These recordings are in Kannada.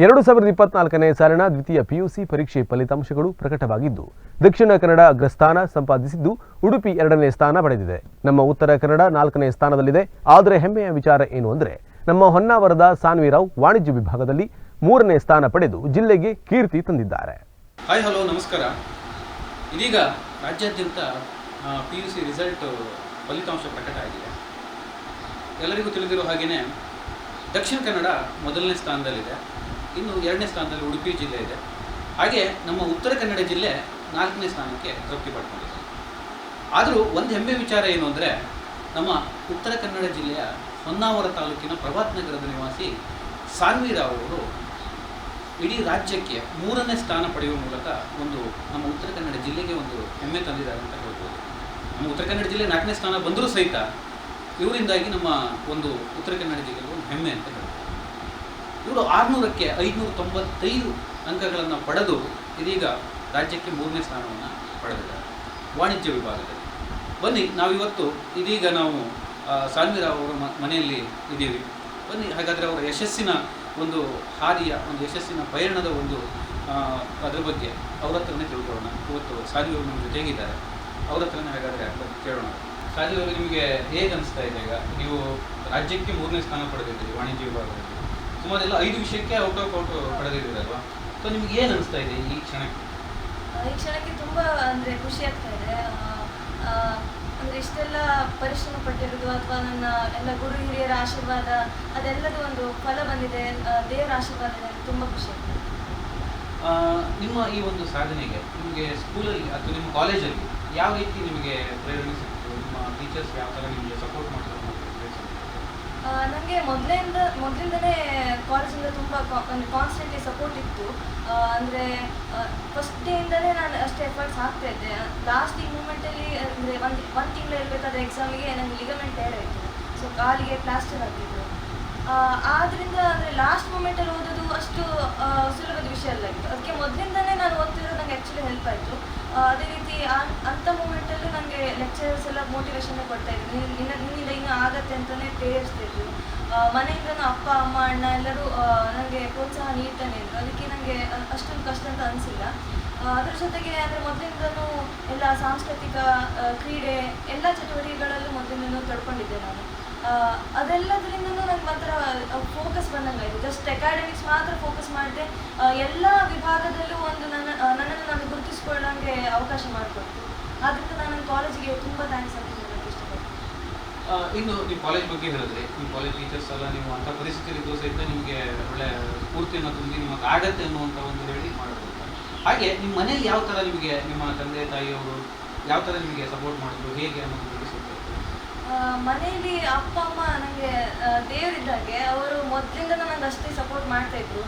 ಎರಡು ಸಾವಿರದ ಇಪ್ಪತ್ನಾಲ್ಕನೇ ಸಾಲಿನ ದ್ವಿತೀಯ ಪಿಯುಸಿ ಪರೀಕ್ಷೆ ಫಲಿತಾಂಶಗಳು ಪ್ರಕಟವಾಗಿದ್ದು, ದಕ್ಷಿಣ ಕನ್ನಡ ಅಗ್ರಸ್ಥಾನ ಸಂಪಾದಿಸಿದ್ದು ಉಡುಪಿ ಎರಡನೇ ಸ್ಥಾನ ಪಡೆದಿದೆ. ನಮ್ಮ ಉತ್ತರ ಕನ್ನಡ ನಾಲ್ಕನೇ ಸ್ಥಾನದಲ್ಲಿದೆ. ಆದರೆ ಹೆಮ್ಮೆಯ ವಿಚಾರ ಏನು ಅಂದರೆ, ನಮ್ಮ ಹೊನ್ನಾವರದ ಸಾನ್ವಿರಾವ್ ವಾಣಿಜ್ಯ ವಿಭಾಗದಲ್ಲಿ ಮೂರನೇ ಸ್ಥಾನ ಪಡೆದು ಜಿಲ್ಲೆಗೆ ಕೀರ್ತಿ ತಂದಿದ್ದಾರೆ. ಹಾಯ್ ಹಲೋ ನಮಸ್ಕಾರ. ಇದೀಗ ರಾಜ್ಯಾದ್ಯಂತ ಪಿ ರಿಸಲ್ಟ್ ಫಲಿತಾಂಶ ಪ್ರಕಟ ಎಲ್ಲರಿಗೂ ತಿಳಿದಿರೋ ಹಾಗೆಯೇ ದಕ್ಷಿಣ ಕನ್ನಡ ಮೊದಲನೇ ಸ್ಥಾನದಲ್ಲಿದೆ. ಇನ್ನು ಎರಡನೇ ಸ್ಥಾನದಲ್ಲಿ ಉಡುಪಿ ಜಿಲ್ಲೆ ಇದೆ. ಹಾಗೆ ನಮ್ಮ ಉತ್ತರ ಕನ್ನಡ ಜಿಲ್ಲೆ ನಾಲ್ಕನೇ ಸ್ಥಾನಕ್ಕೆ ತೃಪ್ತಿ ಪಡ್ಕೊಂಡಿದೆ. ಆದರೂ ಒಂದು ಹೆಮ್ಮೆ ವಿಚಾರ ಏನು ಅಂದರೆ, ನಮ್ಮ ಉತ್ತರ ಕನ್ನಡ ಜಿಲ್ಲೆಯ ಹೊನ್ನಾವರ ತಾಲೂಕಿನ ಪ್ರಭಾತ್ ನಗರದ ನಿವಾಸಿ ಸಾನ್ವಿರಾವ್ ಅವರು ಇಡೀ ರಾಜ್ಯಕ್ಕೆ ಮೂರನೇ ಸ್ಥಾನ ಪಡೆಯುವ ಮೂಲಕ ಒಂದು ನಮ್ಮ ಉತ್ತರ ಕನ್ನಡ ಜಿಲ್ಲೆಗೆ ಒಂದು ಹೆಮ್ಮೆ ತಂದಿದ್ದಾರೆ ಅಂತ ಹೇಳ್ಬೋದು. ನಮ್ಮ ಉತ್ತರ ಕನ್ನಡ ಜಿಲ್ಲೆ ನಾಲ್ಕನೇ ಸ್ಥಾನ ಬಂದರೂ ಸಹಿತ ಇವರಿಂದಾಗಿ ನಮ್ಮ ಒಂದು ಉತ್ತರ ಕನ್ನಡ ಜಿಲ್ಲೆಗೆ ಒಂದು ಹೆಮ್ಮೆ ಅಂತ ಹೇಳ್ಬೋದು. ಇವರು ಆರುನೂರಕ್ಕೆ ಐದುನೂರ ತೊಂಬತ್ತೈದು ಅಂಕಗಳನ್ನು ಪಡೆದು ಇದೀಗ ರಾಜ್ಯಕ್ಕೆ ಮೂರನೇ ಸ್ಥಾನವನ್ನು ಪಡೆದಿದ್ದಾರೆ. ವಾಣಿಜ್ಯ ವಿಭಾಗದಲ್ಲಿ. ಬನ್ನಿ, ನಾವಿವತ್ತು ಇದೀಗ ನಾವು ಸಾನ್ವಿರ ಅವರ ಮನೆಯಲ್ಲಿ ಇದ್ದೀವಿ. ಬನ್ನಿ, ಹಾಗಾದರೆ ಅವರ ಯಶಸ್ಸಿನ ಒಂದು ಹಾದಿಯ, ಒಂದು ಯಶಸ್ಸಿನ ಪಯಣದ ಒಂದು ಅದರ ಬಗ್ಗೆ ಅವ್ರ ಹತ್ರನೇ ತಿಳ್ಕೊಳ್ಳೋಣ. ಇವತ್ತು ಸಾಲಿ ಅವರು ಜೊತೆಗಿದ್ದಾರೆ ಅವ್ರ ಹತ್ರನೇ ಹಾಗಾದರೆ ಕೇಳೋಣ. ಸಾಧಿ ಅವರು ನಿಮಗೆ ಹೇಗೆ ಅನಿಸ್ತಾ ಇದೆ ಈಗ? ನೀವು ರಾಜ್ಯಕ್ಕೆ ಮೂರನೇ ಸ್ಥಾನ ಪಡೆದಿದ್ದೀರಿ, ವಾಣಿಜ್ಯ ವಿಭಾಗದಲ್ಲಿ. ಸುಮಾರು ಎಲ್ಲ ಐದು ವಿಷಯಕ್ಕೆ ಔಟ್ ಆಫ್ ಔಟ್ ಪಡೆದಿದ್ದೀರಲ್ವಾ? ಸೊ ನಿಮ್ಗೆ ಏನು ಅನಿಸ್ತಾ ಇದೆ ಈ ಕ್ಷಣಕ್ಕೆ? ಈ ಕ್ಷಣಕ್ಕೆ ತುಂಬ ಅಂದರೆ ಖುಷಿ ಆಗ್ತಾ ಇದೆ. ಅಂದ್ರೆ ಇಷ್ಟೆಲ್ಲ ಪರಿಶ್ರಮ ಪಟ್ಟಿರೋದು ಅಥವಾ ನನ್ನ ಎಲ್ಲ ಗುರು ಹಿರಿಯರ ಆಶೀರ್ವಾದ ಅದೆಲ್ಲದೂ ಒಂದು ಫಲ ಬಂದಿದೆ. ದೇವರ ಆಶೀರ್ವಾದ ತುಂಬ ಖುಷಿ ಆಗ್ತದೆ ನಿಮ್ಮ ಈ ಒಂದು ಸಾಧನೆಗೆ ನಿಮಗೆ ಸ್ಕೂಲಲ್ಲಿ ಅಥವಾ ನಿಮ್ಮ ಕಾಲೇಜಲ್ಲಿ ಯಾವ ರೀತಿ ನಿಮಗೆ ಪ್ರೇರಣೆ ಸಿಕ್ತು ನಿಮ್ಮ ಟೀಚರ್ಸ್ ಯಾವ ಥರ ನಿಮಗೆ ಸಪೋರ್ಟ್ ಮಾಡ್ತಾರೆ? ನನಗೆ ಮೊದಲಿಂದ ಮೊದಲಿಂದನೇ ಕಾಲೇಜಿಂದ ತುಂಬ ಕಾನ್ಸ್ಟೆಂಟ್ಲಿ ಸಪೋರ್ಟ್ ಇತ್ತು. ಅಂದರೆ ಫಸ್ಟ್ ಡೇಯಿಂದಲೇ ನಾನು ಅಷ್ಟೇ ಎಫರ್ಟ್ಸ್ ಹಾಕ್ತಾ ಇದ್ದೆ. ಲಾಸ್ಟ್ ಮೂಮೆಂಟಲ್ಲಿ ಅಂದರೆ ಒಂದು ಒಂದು ತಿಂಗಳು ಇರಬೇಕಾದ ಎಕ್ಸಾಮಿಗೆ ನನಗೆ ಲಿಗಮೆಂಟ್ ಆಯಿತು. ಸೊ ಕಾಲಿಗೆ ಪ್ಲಾಸ್ಟರ್ ಹಾಕಿದ್ರು. ಆದ್ದರಿಂದ ಅಂದರೆ ಲಾಸ್ಟ್ ಮೂಮೆಂಟಲ್ಲಿ ಓದೋದು ಅಷ್ಟು ಸುಲಭದ ವಿಷಯ ಅಲ್ಲ ಇತ್ತು. ಅದಕ್ಕೆ ಮೊದಲಿಂದಲೇ ನಾನು ಓದ್ತಿರೋದು ನನಗೆ ಆ್ಯಕ್ಚುಲಿ ಹೆಲ್ಪ್ ಆಯಿತು. ಅದೇ ರೀತಿ ಅಂತ ಅಂಥ ಮೂಮೆಂಟಲ್ಲೂ ನನಗೆ ಲೆಕ್ಚರರ್ಸ್ ಎಲ್ಲ ಮೋಟಿವೇಶನ್ ಕೊಡ್ತಾ ಇದ್ರು. ನಿನ್ನ ನಿನ್ನ- ನಿನ್ನಿಂದ ಇನ್ನೂ ಆಗತ್ತೆ ಅಂತಲೇ ಪ್ರೇರಿಸ್ತಿದ್ರು ಮನೆಯಿಂದನೂ ಅಪ್ಪ, ಅಮ್ಮ, ಅಣ್ಣ ಎಲ್ಲರೂ ನನಗೆ ಪ್ರೋತ್ಸಾಹ ನೀಡ್ತಾನೆ ಇದ್ರು. ಅದಕ್ಕೆ ನನಗೆ ಅಷ್ಟೊಂದು ಕಷ್ಟ ಅಂತ ಅನಿಸಿಲ್ಲ. ಅದ್ರ ಜೊತೆಗೆ ಅಂದರೆ ಮೊದಲಿಂದನೂ ಎಲ್ಲ ಸಾಂಸ್ಕೃತಿಕ ಕ್ರೀಡೆ, ಎಲ್ಲ ಚಟುವಟಿಕೆಗಳಲ್ಲೂ ಮೊದಲಿಂದನೂ ತೊಡ್ಕೊಂಡಿದ್ದೆ ನಾನು. ಅದೆಲ್ಲದರಿಂದನೂ ನಂಗೆ ಮಾತ್ರ ಫೋಕಸ್ ಬಂದಂಗಾಯಿತು. ಜಸ್ಟ್ ಅಕಾಡೆಮಿಕ್ಸ್ ಮಾತ್ರ ಫೋಕಸ್ ಮಾಡಿದೆ ಎಲ್ಲ ವಿಭಾಗದಲ್ಲೂ ಒಂದು ನನ್ನ ನನ್ನನ್ನು ನಾನು ಗುರುತಿಸ್ಕೊಳ್ಳೋಂಗೆ ಅವಕಾಶ ಮಾಡಿಕೊಡ್ತು ಆದ್ದರಿಂದ ನಾನು ಕಾಲೇಜಿಗೆ ತುಂಬ ಥ್ಯಾಂಕ್ಸ್ ಅಂತ ಹೇಳೋಕ್ಕೆ ಇಷ್ಟಪಡ್ತೀನಿ. ಇನ್ನು ನಿಮ್ಮ ಕಾಲೇಜ್ ಬಗ್ಗೆ ಹೇಳಿದ್ರೆ ನಿಮ್ಮ ಕಾಲೇಜ್ ಟೀಚರ್ಸ್ ಎಲ್ಲ ನೀವು ಅಂಥ ಪರಿಸ್ಥಿತಿಯಲ್ಲಿ ಸಹಿತ ನಿಮಗೆ ಒಳ್ಳೆ ಸ್ಫೂರ್ತಿಯನ್ನು ತುಂಬಿ ನಿಮಗೆ ಆಗತ್ತೆ ಅನ್ನುವಂಥ ಒಂದು ಹೇಳಿ ಮಾಡಬಹುದು. ಹಾಗೆ ನಿಮ್ಮ ಮನೇಲಿ ಯಾವ ಥರ ನಿಮಗೆ, ನಿಮ್ಮ ತಂದೆ ತಾಯಿಯವರು ಯಾವ ಥರ ನಿಮಗೆ ಸಪೋರ್ಟ್ ಮಾಡಿದ್ರು, ಹೇಗೆ ಅನ್ನೋದು ಬಗ್ಗೆ ಸ್ವಲ್ಪ ಹೇಳ್ತೀರಾ? ಆ, ಮನೆಯಲ್ಲಿ ಅಪ್ಪ, ಅಮ್ಮ ನನಗೆ ದೇವರಿದ್ದಾಗೆ ಅವರು ಮೊದಲಿಂದ ನನಗೆ ಅಷ್ಟೇ ಸಪೋರ್ಟ್ ಮಾಡ್ತಾ ಇದ್ರು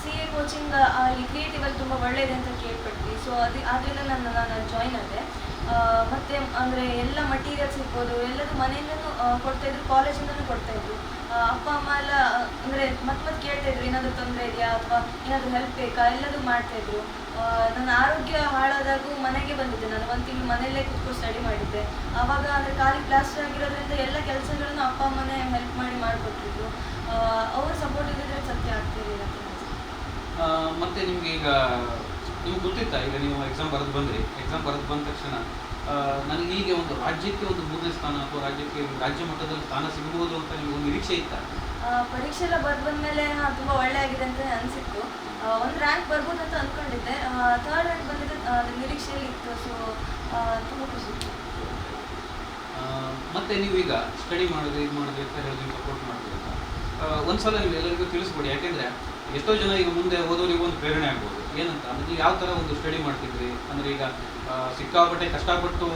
ಸಿ ಎ ಕೋಚಿಂಗ್ ಈ ಕ್ರಿಯೇಟಿವ್ ಅಲ್ಲಿ ತುಂಬ ಒಳ್ಳೆಯದೆ ಅಂತ ಕೇಳ್ಪಟ್ವಿ. ಸೊ ಅದು ಆದ್ದರಿಂದ ನಾನು ನಾನು ಜಾಯ್ನ್ ಆದೆ. ಮತ್ತೆ ಅಂದ್ರೆ ಎಲ್ಲ ಮಟೀರಿಯಲ್ಸ್ ಇರ್ಬೋದು ಎಲ್ಲದೂ ಮನೆಯಿಂದನು ಆ, ಕೊಡ್ತಾ ಇದ್ರು ಅಪ್ಪ ಅಮ್ಮ ಎಲ್ಲ ಅಂದ್ರೆ ಮತ್ತೆ ಮತ್ ಕೇಳ್ತಾ ಇದ್ರು ಏನಾದರೂ ತೊಂದರೆ ಇದೆಯಾ ಅಥವಾ ಏನಾದರೂ ಹೆಲ್ಪ್ ಬೇಕಾ ಎಲ್ಲದೂ ಮಾಡ್ತಾ ಇದ್ರು. ಆ, ನನ್ನ ಆರೋಗ್ಯ ಹಾಳಾದಾಗೂ ಮನೆಗೆ ಬಂದಿದ್ದೆ ನಾನು ಒಂದು ತಿಂಗಳು ಮನೆಯಲ್ಲೇ ಕೂತ್ಕೊಂಡು ಸ್ಟಡಿ ಮಾಡಿದ್ದೆ. ಆವಾಗ ಅಂದ್ರೆ ಖಾಲಿ ಕ್ಲಾಸ್ ಆಗಿರೋದ್ರಿಂದ ಎಲ್ಲ ಕೆಲಸಗಳನ್ನು ಅಪ್ಪ ಅಮ್ಮನೇ ಹೆಲ್ಪ್ ಮಾಡಿ ಮಾಡಿಕೊಟ್ಟಿದ್ರು. ಅವ್ರ ಸಪೋರ್ಟ್ ಇದ್ದಿದ್ರೆ ಸತ್ಯ ಆಗ್ತಿರಲಿಲ್ಲ ಮತ್ತೆ ನಿಮ್ಗೆ ಈಗ ನಿಮ್ಗೆ ಗೊತ್ತಿತ್ತಾ? ಈಗ ನೀವು ಎಕ್ಸಾಮ್ ಬರೆದು ಬಂದ್ರಿ. ಎಕ್ಸಾಮ್ ಬರೆದು ಬಂದ ತಕ್ಷಣ ನನಗೆ ಹೀಗೆ ಒಂದು ರಾಜ್ಯಕ್ಕೆ ಒಂದು ಮೂರನೇ ಸ್ಥಾನ ಅಥವಾ ರಾಜ್ಯಕ್ಕೆ ರಾಜ್ಯ ಮಟ್ಟದಲ್ಲಿ ಸ್ಥಾನ ಸಿಗಬಹುದು ಅಂತ ನಿಮಗೆ ಒಂದು ನಿರೀಕ್ಷೆ ಇತ್ತಾ? ಪರೀಕ್ಷೆ ಎಲ್ಲ ಬರೆದು ಬಂದಮೇಲೆ ಹಾಂ ತುಂಬ ಒಳ್ಳೆ ಆಗಿದೆ ಅಂತ ಅನಿಸಿತ್ತು. ಒಂದು ರ್ಯಾಂಕ್ ಬರ್ಬೋದು ಅಂತ ಅಂದ್ಕೊಂಡಿದ್ದೆ ಥರ್ಡ್ ರ್ಯಾಂಕ್ ಬಂದಿದ್ದು ನಿರೀಕ್ಷೆ ನಿರೀಕ್ಷೆಯಲ್ಲಿ ಇತ್ತು. ಸೊ ತುಂಬ ಖುಷಿ. ಮತ್ತೆ ನೀವು ಈಗ ಸ್ಟಡಿ ಮಾಡೋದು ಇದು ಮಾಡೋದು ಅಂತ ಹೇಳಿದ್ರೆ ಸಪೋರ್ಟ್ ಮಾಡ್ತೀವಿ ಅಂತ. ನೀವು ಎಲ್ಲರಿಗೂ ತಿಳಿಸ್ಕೊಡಿ ಯಾಕೆಂದ್ರೆ ಎಷ್ಟೋ ಜನ ಈಗ ಮುಂದೆ ಓದೋರಿಗೆ ಒಂದು ಪ್ರೇರಣೆ ಆಗ್ಬೋದು. ಏನಂತ? ಅಂದ್ರೆ ನೀವು ಯಾವ ಥರ ಒಂದು ಸ್ಟಡಿ ಮಾಡ್ತಿದ್ರಿ? ಅಂದ್ರೆ ಈಗ ಸಿಕ್ಕಾಪಟ್ಟೆ ಕಷ್ಟಪಟ್ಟು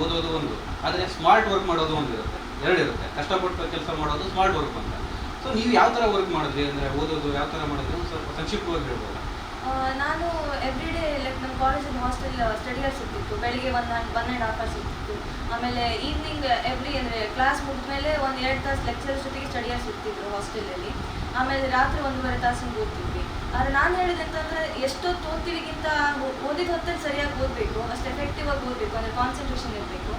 ಓದೋದು ಒಂದು. ಆದರೆ ಸ್ಮಾರ್ಟ್ ವರ್ಕ್ ಮಾಡೋದು ಒಂದು ಇರುತ್ತೆ. ಎರಡು ಇರುತ್ತೆ. ಕಷ್ಟಪಟ್ಟು ಕೆಲಸ ಮಾಡೋದು ಸ್ಮಾರ್ಟ್ ವರ್ಕ್ ಅಂತ. ಸೊ ನೀವು ಯಾವ ಥರ ವರ್ಕ್ ಮಾಡಿದ್ರಿ? ಅಂದರೆ ಓದೋದು ಯಾವ ಥರ ಮಾಡಿದ್ರಿ? ಸ್ವಲ್ಪ ಸಂಕ್ಷಿಪ್ತವಾಗಿ ಹೇಳ್ಬೋದು? ನಾನು ಎವ್ರಿ ಡೇ ಲೈಕ್ ನಮ್ಮ ಕಾಲೇಜಲ್ಲಿ ಹಾಸ್ಟೆಲ್ ಸ್ಟಡಿ ಅವರ್ಸ್ ಇರ್ತಿತ್ತು. ಬೆಳಿಗ್ಗೆ ಒಂದು ಒನ್ ಆ್ಯಂಡ್ ಹಾಫ್ ಅವರ್ಸ್ ಇರ್ತಿತ್ತು. ಆಮೇಲೆ ಈವ್ನಿಂಗ್ ಎವ್ರಿ ಅಂದರೆ ಕ್ಲಾಸ್ ಮುಗಿದ್ಮೇಲೆ ಒಂದು ಎರಡು ತಾಸು ಲೆಕ್ಚರ್ಸ್ ಜೊತೆಗೆ ಸ್ಟಡಿ ಅವರ್ಸ್ ಇರ್ತಿದ್ರು ಹಾಸ್ಟೆಲಲ್ಲಿ ಆಮೇಲೆ ರಾತ್ರಿ ಒಂದೂವರೆ ತಾಸಿಂದ ಓದ್ತಿದ್ವಿ. ಆದ್ರೆ ನಾನು ಹೇಳಿದೆ ಅಂತಂದ್ರೆ ಎಷ್ಟೊತ್ತು ಓದ್ತೀವಿಗಿಂತ ಓದಿದ ಹೊತ್ತಲ್ಲಿ ಸರಿಯಾಗಿ ಓದ್ಬೇಕು, ಅಷ್ಟು ಎಫೆಕ್ಟಿವ್ ಆಗಿ ಓದ್ಬೇಕು, ಅಂದರೆ ಕಾನ್ಸಂಟ್ರೇಷನ್ ಇರಬೇಕು.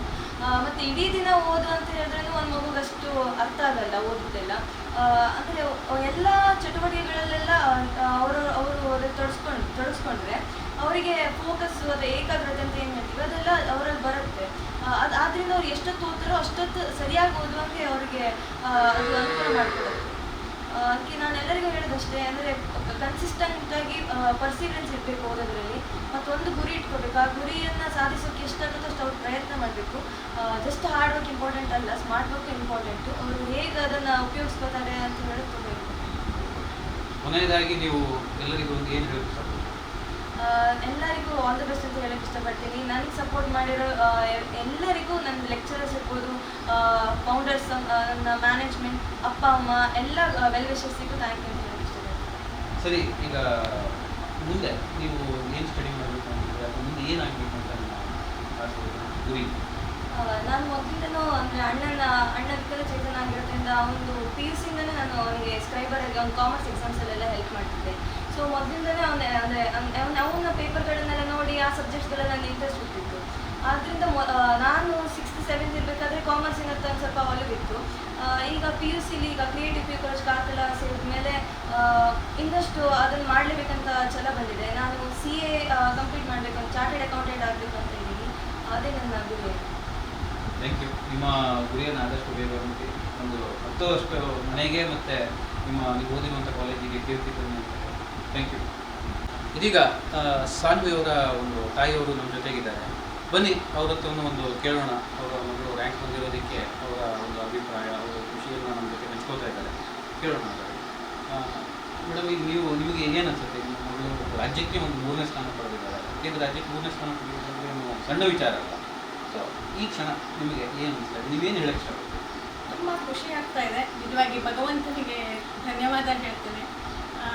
ಮತ್ತೆ ಇಡೀ ದಿನ ಓದು ಅಂತ ಹೇಳಿದ್ರೂ ಒಂದು ಮಗುಗೆ ಅಷ್ಟು ಅರ್ಥ ಆಗಲ್ಲ ಓದಿದ್ದೆಲ್ಲ ಅಂದರೆ ಎಲ್ಲ ಚಟುವಟಿಕೆಗಳಲ್ಲೆಲ್ಲ ಅವರು ಅವರು ತೊಡಸ್ಕೊಂಡ್, ತೊಡಸ್ಕೊಂಡ್ರೆ ಅವರಿಗೆ ಫೋಕಸ್ ಅಥವಾ ಏಕಾಗ್ರತೆ ಅಂತ ಏನು ಹೇಳ್ತೀವಿ, ಅದೆಲ್ಲ ಅವರಲ್ಲಿ ಬರುತ್ತೆ. ಅದು ಆದ್ರಿಂದ ಅವ್ರು ಎಷ್ಟೊತ್ತು ಓದ್ತಾರೋ ಅಷ್ಟೊತ್ತು ಸರಿಯಾಗಿ ಓದುವಂತೆ ಅವರಿಗೆ ಅದು ಅನುಕೂಲ ಮಾಡ್ಕೊಡುತ್ತೆ. ಅದಕ್ಕೆ ನಾನು ಎಲ್ಲರಿಗೂ ಹೇಳೋದಷ್ಟೇ, ಅಂದರೆ ಕನ್ಸಿಸ್ಟೆಂಟಾಗಿ ಪರ್ಸಿವಿಡೆನ್ಸ್ ಇರಬೇಕು ಓದೋದ್ರಲ್ಲಿ. ಒಂದು ಗುರಿ ಇಟ್ಕೋಬೇಕು. ಆ ಗುರಿಯನ್ನು ಸಾಧಿಸೋಕೆ ಎಷ್ಟಾಗುತ್ತೋ ಅಷ್ಟು ಅವ್ರು ಪ್ರಯತ್ನ ಮಾಡಬೇಕು. ಜಸ್ಟ್ ಹಾರ್ಡ್ ವರ್ಕ್ ಇಂಪಾರ್ಟೆಂಟ್ ಅಲ್ಲ ಸ್ಮಾರ್ಟ್ ವರ್ಕ್ ಇಂಪಾರ್ಟೆಂಟು ಅವರು ಹೇಗೆ ಅದನ್ನು ಉಪಯೋಗಿಸ್ಕೋತಾರೆ ಅಂತ ಹೇಳೋದು ತುಂಬ ಕೊನೆಯದಾಗಿ ನೀವು ಎಲ್ಲರಿಗೂ ಏನು ಹೇಳಬೇಕು ಎಲ್ಲರಿಗೂ ಆಲ್ ದ ಬೆಸ್ಟ್ ಅಂತ ಹೇಳಕ್ಕೆ ಇಷ್ಟಪಡ್ತೀನಿ. ನನಗೆ ಸಪೋರ್ಟ್ ಮಾಡಿರೋ ಎಲ್ಲರಿಗೂ ನನ್ನ ಲೆಕ್ಚರರ್ಸ್ ಇರ್ಬೋದು ಫೌಂಡರ್ಸ್ ನನ್ನ ಮ್ಯಾನೇಜ್ಮೆಂಟ್ ಅಪ್ಪ ಅಮ್ಮ ಎಲ್ಲ ವೆಲ್ ವಿಶಸ್ಸಿಗೂ ಥ್ಯಾಂಕ್ ಯು ಅಂತ ಹೇಳಕ್ಕೆ ಇಷ್ಟಪಡ್ತೀನಿ. ಸರಿ ಈಗ ಮುಂದೆ ನೀವು ಏನು ಸ್ಟಡಿ ಮಾಡಬೇಕು ಅಂತಿದ್ರೆ ಅಥವಾ ಮುಂದೆ ಏನಾಗಬೇಕು ಅಂತ ಗುರಿ ನಾನು ಮೊದಲಿಂದನೂ ಅಂದರೆ ಅಣ್ಣನ ಅಣ್ಣ ವಿಕಲ ಚೇತನ ಆಗಿರೋದ್ರಿಂದ ಒಂದು ಪಿ ಯು ಸಿಯಿಂದನೇ ನಾನು ಅವನಿಗೆ ಸ್ಕ್ರೈಬರಾಗಿ ಅವ್ನು ಕಾಮರ್ಸ್ ಎಕ್ಸಾಮ್ಸಲ್ಲೆಲ್ಲ ಹೆಲ್ಪ್ ಮಾಡ್ತಿದ್ದೆ. ಸೊ ಮೊದಲಿಂದನೇ ಅವನ ಅಂದರೆ ಅವನ ಪೇಪರ್ಗಳನ್ನೆಲ್ಲ ನೋಡಿ ಆ ಸಬ್ಜೆಕ್ಟ್ಸ್ಗಳೆಲ್ಲ ನನಗೆ ಇಂಟ್ರೆಸ್ಟ್ ಇರ್ತಿತ್ತು ಆದ್ದರಿಂದ ನಾನು ಸಿಕ್ಸ್ತ್ ಸೆವೆಂತ್ ಇರಬೇಕಾದ್ರೆ ಕಾಮರ್ಸಿನ ಹತ್ರ ಒಂದು ಸ್ವಲ್ಪ ಒಲವಿತ್ತು ಈಗ ಪಿ ಯು ಸಿಲಿ ಈಗ ಕ್ರಿಯೇಟಿವ್ ಪಿ ಕಾಲೇಜ್ ಕಾರ್ಕಲ ಸೇರಿದ ಮೇಲೆ ಇನ್ನಷ್ಟು ಅದನ್ನು ಮಾಡಲೇಬೇಕಂತ ಛಲ ಬಂದಿದೆ. ನಾನು ಸಿ ಎ ಕಂಪ್ಲೀಟ್ ಮಾಡಬೇಕಂತ ಚಾರ್ಟೆಡ್ ಅಕೌಂಟೆಂಟ್ ಆಗಬೇಕು ಅಂತ ಇದ್ದೀನಿ. ಅದೇ ನನ್ನ ಗುರಿ ಥ್ಯಾಂಕ್ ಯು ನಿಮ್ಮ ಗುರಿಯನ್ನು ಆದಷ್ಟು ಬೇಗ ಒಂದು ಹತ್ತು ಅಷ್ಟು ಮನೆಗೆ ಮತ್ತು ನಿಮ್ಮ, ನೀವು ಓದಿರುವಂಥ ಕಾಲೇಜಿಗೆ ಕೀರ್ತಿ ಥ್ಯಾಂಕ್ ಯು ಇದೀಗ ಆ, ಸಾನ್ವಿ ಅವರ ಒಂದು ತಾಯಿಯವರು ನಮ್ಮ ಜೊತೆಗಿದ್ದಾರೆ. ಬನ್ನಿ ಅವ್ರ ಹತ್ರನೂ ಒಂದು ಕೇಳೋಣ. ಅವರ ಮಗಳು ರ್ಯಾಂಕ್ ಹೊಂದಿರೋದಕ್ಕೆ ಅವರ ಒಂದು ಅಭಿಪ್ರಾಯ ಅವರ ಖುಷಿಯನ್ನು ನಮ್ಮ ಜೊತೆ ಹಂಚ್ಕೋತಾ ಇದ್ದಾರೆ. ಕೇಳೋಣ ಮೇಡಮ್ ಈಗ ನೀವು ನಿಮಗೆ ಏನು ಅನ್ಸುತ್ತೆ ಮಗಳು ರಾಜ್ಯಕ್ಕೆ ಒಂದು ಮೂರನೇ ಸ್ಥಾನ ಪಡೆದಿದ್ದಾರೆ. ಕೇಂದ್ರ ರಾಜ್ಯಕ್ಕೆ ಮೂರನೇ ಸ್ಥಾನ ಏನು ಸಣ್ಣ ವಿಚಾರ ಅಲ್ಲ. ಸೊ ಈ ಕ್ಷಣ ನಿಮಗೆ ಏನು ಅನಿಸ್ತದೆ ನೀವೇನು ಹೇಳಕ್ಕೆ ಇಷ್ಟಪಡ್ತೀವಿ ತುಂಬ ಖುಷಿ ಆಗ್ತಾ ಇದೆ. ನಿಜವಾಗಿ ಭಗವಂತನಿಗೆ ಧನ್ಯವಾದ ಹೇಳ್ತೇನೆ ಆ,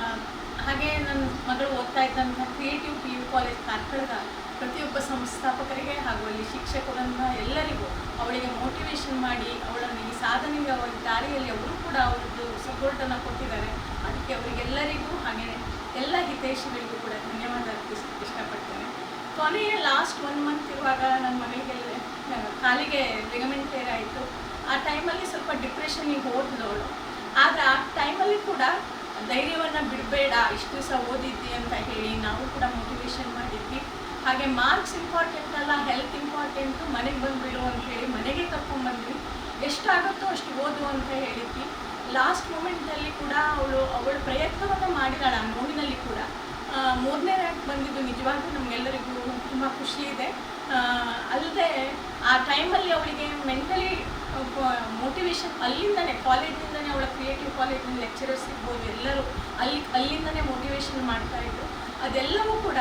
ಹಾಗೆ ನನ್ನ ಮಗಳು ಓದ್ತಾ ಇದ್ದಂಥ ಕ್ರಿಯೇಟಿವ್ ಪಿ ಯು ಕಾಲೇಜ್ ಕಾರ್ಕಳದ ಪ್ರತಿಯೊಬ್ಬ ಸಂಸ್ಥಾಪಕರಿಗೆ ಹಾಗೂ ಅಲ್ಲಿ ಶಿಕ್ಷಕರಂತಹ ಎಲ್ಲರಿಗೂ ಅವಳಿಗೆ ಮೋಟಿವೇಶನ್ ಮಾಡಿ ಅವಳನ್ನು ಈ ಸಾಧನೆಗೆ ಅವರ ದಾರಿಯಲ್ಲಿ ಅವರು ಕೂಡ ಅವರದ್ದು ಸಪೋರ್ಟನ್ನು ಕೊಟ್ಟಿದ್ದಾರೆ. ಅದಕ್ಕೆ ಅವರಿಗೆಲ್ಲರಿಗೂ ಹಾಗೆ ಎಲ್ಲ ಹಿತೈಷಿಗಳಿಗೂ ಕೂಡ ಧನ್ಯವಾದ ಅರ್ಪಿಸಕ್ಕೆ ಇಷ್ಟಪಡ್ತೇನೆ. ಕೊನೆಯ ಲಾಸ್ಟ್ ಒನ್ ಮಂತ್ ಇರುವಾಗ ನನ್ನ ಮನೆಗೆಲ್ಲ ಕಾಲಿಗೆ ಲಿಗಮೆಂಟ್ ಟೇರ್ ಆಯಿತು. ಆ ಟೈಮಲ್ಲಿ ಸ್ವಲ್ಪ ಡಿಪ್ರೆಷನಿಗೆ ಹೋದ್ಲು ಅವಳು. ಆದರೆ ಆ ಟೈಮಲ್ಲಿ ಕೂಡ ಧೈರ್ಯವನ್ನು ಬಿಡಬೇಡ, ಇಷ್ಟು ದಿವಸ ಓದಿದ್ದಿ ಅಂತ ಹೇಳಿ ನಾವು ಕೂಡ ಮೋಟಿವೇಶನ್ ಮಾಡಿದ್ವಿ. ಹಾಗೆ ಮಾರ್ಕ್ಸ್ ಇಂಪಾರ್ಟೆಂಟ್ ಅಲ್ಲ ಹೆಲ್ತ್ ಇಂಪಾರ್ಟೆಂಟು ಮನೆಗೆ ಬಂದುಬಿಡು ಅಂತ ಹೇಳಿ ಮನೆಗೆ ಕರ್ಕೊಂಡ್ಬಂದ್ವಿ ಎಷ್ಟಾಗುತ್ತೋ ಅಷ್ಟು ಓದು ಅಂತ ಹೇಳಿದ್ವಿ. ಲಾಸ್ಟ್ ಮೂಮೆಂಟಲ್ಲಿ ಕೂಡ ಅವಳು ಅವಳು ಪ್ರಯತ್ನವನ್ನು ಮಾಡಿದಾಳೆ ಆ ನೋವಿನಲ್ಲಿ ಕೂಡ. ಮೂರನೇ ರ್ಯಾಂಕ್ ಬಂದಿದ್ದು ನಿಜವಾಗ್ಲೂ ನಮಗೆಲ್ಲರಿಗೂ ತುಂಬ ಖುಷಿ ಇದೆ. ಅಲ್ಲದೆ ಆ ಟೈಮಲ್ಲಿ ಅವಳಿಗೆ ಮೆಂಟಲಿ ಮೋಟಿವೇಶನ್ ಅಲ್ಲಿಂದನೇ, ಕಾಲೇಜಿಂದನೇ, ಅವಳ ಕ್ರಿಯೇಟಿವ್ ಕಾಲೇಜಿನ ಲೆಕ್ಚರರ್ಸ್ ಇರ್ಬೋದು ಎಲ್ಲರೂ. ಅಲ್ಲಿ, ಅಲ್ಲಿಂದನೇ ಮೋಟಿವೇಶನ್ ಮಾಡ್ತಾ ಇದ್ರು. ಅದೆಲ್ಲವೂ ಕೂಡ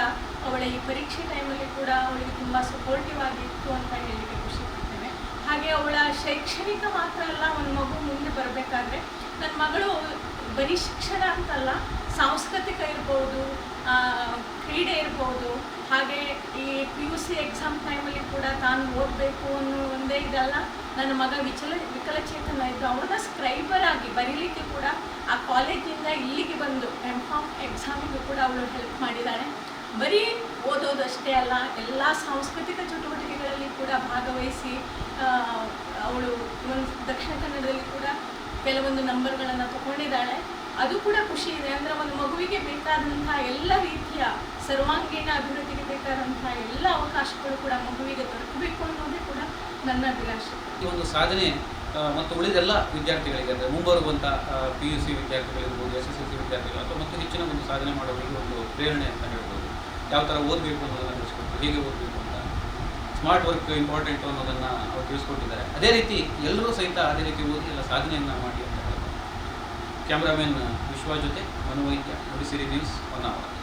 ಅವಳ ಈ ಪರೀಕ್ಷೆ ಟೈಮಲ್ಲಿ ಕೂಡ ಅವಳಿಗೆ ತುಂಬ ಸಪೋರ್ಟಿವ್ ಆಗಿತ್ತು ಅಂತ ಹೇಳಲಿಕ್ಕೆ ಖುಷಿ ಪಡ್ತೇನೆ. ಹಾಗೆ ಅವಳ ಶೈಕ್ಷಣಿಕ ಮಾತ್ರ ಅಲ್ಲ, ಒಂದು ಮಗು ಮುಂದೆ ಬರಬೇಕಾದ್ರೆ ನನ್ನ ಮಗಳು ಬರೀ ಶಿಕ್ಷಣ ಅಂತಲ್ಲ, ಸಾಂಸ್ಕೃತಿಕ ಇರ್ಬೋದು ಕ್ರೀಡೆ ಇರ್ಬೋದು ಹಾಗೆ ಈ ಪಿ ಯು ಸಿ ಎಕ್ಸಾಮ್ ಟೈಮಲ್ಲಿ ಕೂಡ ತಾನು ಓದಬೇಕು ಅನ್ನೋ ಒಂದೇ ಇದಲ್ಲ ನನ್ನ ಮಗ ವಿಚಲ, ವಿಕಲಚೇತನ ಇದ್ದು ಅವನ ಸ್ಕ್ರೈಬರ್ ಆಗಿ ಬರೀಲಿಕ್ಕೆ ಕೂಡ ಆ ಕಾಲೇಜಿಂದ ಇಲ್ಲಿಗೆ ಬಂದು ಎಂ ಫಾಮ್ ಎಕ್ಸಾಮಿಗೂ ಕೂಡ ಅವಳು ಹೆಲ್ಪ್ ಮಾಡಿದ್ದಾಳೆ ಬರೀ ಓದೋದಷ್ಟೇ ಅಲ್ಲ, ಎಲ್ಲ ಸಾಂಸ್ಕೃತಿಕ ಚಟುವಟಿಕೆಗಳಲ್ಲಿ ಕೂಡ ಭಾಗವಹಿಸಿ ಅವಳು ಒಂದು ದಕ್ಷಿಣ ಕನ್ನಡದಲ್ಲಿ ಕೂಡ ಕೆಲವೊಂದು ನಂಬರ್ಗಳನ್ನು ಅದು ಕೂಡ ಖುಷಿ ಇದೆ. ಅಂದರೆ ಒಂದು ಮಗುವಿಗೆ ಬೇಕಾದಂತಹ ಎಲ್ಲ ರೀತಿಯ ಸರ್ವಾಂಗೀಣ ಅಭಿವೃದ್ಧಿಗೆ ಬೇಕಾದಂತಹ ಎಲ್ಲ ಅವಕಾಶಗಳು ಕೂಡ ಮಗುವಿಗೆ ದೊರಕಬೇಕು ಅನ್ನೋದೇ ಕೂಡ ನನ್ನ ಅಭಿಲಾಷೆ. ಈ ಒಂದು ಸಾಧನೆ ಮತ್ತು ಉಳಿದೆಲ್ಲ ವಿದ್ಯಾರ್ಥಿಗಳಿಗೆ, ಅಂದರೆ ಮುಂಬರುವಂಥ ಪಿ ಯು ಸಿ ವಿದ್ಯಾರ್ಥಿಗಳಿರ್ಬೋದು ಎಸ್ ಎಸ್ ಎಲ್ ಸಿ ವಿದ್ಯಾರ್ಥಿಗಳು, ಅಥವಾ ಮತ್ತು ಹೆಚ್ಚಿನ ಒಂದು ಸಾಧನೆ ಮಾಡೋರಿಗೆ ಒಂದು ಪ್ರೇರಣೆ ಅಂತ ಹೇಳ್ಬೋದು. ಯಾವ ಥರ ಓದಬೇಕು ಅನ್ನೋದನ್ನು ತಿಳಿಸ್ಕೊಟ್ಟು ಹೇಗೆ ಓದಬೇಕು ಅಂತ. ಸ್ಮಾರ್ಟ್ ವರ್ಕ್ ಇಂಪಾರ್ಟೆಂಟ್ ಅನ್ನೋದನ್ನು ಅವ್ರು ತಿಳಿಸ್ಕೊಟ್ಟಿದ್ದಾರೆ. ಅದೇ ರೀತಿ ಎಲ್ಲರೂ ಸಹಿತ ಅದೇ ರೀತಿ ಓದಿ ಎಲ್ಲ ಸಾಧನೆಯನ್ನು ಮಾಡಿ ಕ್ಯಾಮ್ರಾಮನ್ ವಿಶ್ವ ಜೊತೆ ಮನೋವೈದ್ಯ ನುಡಿಸಿರಿ ನ್ಯೂಸ್ ಹೊನ್ನಾವರ.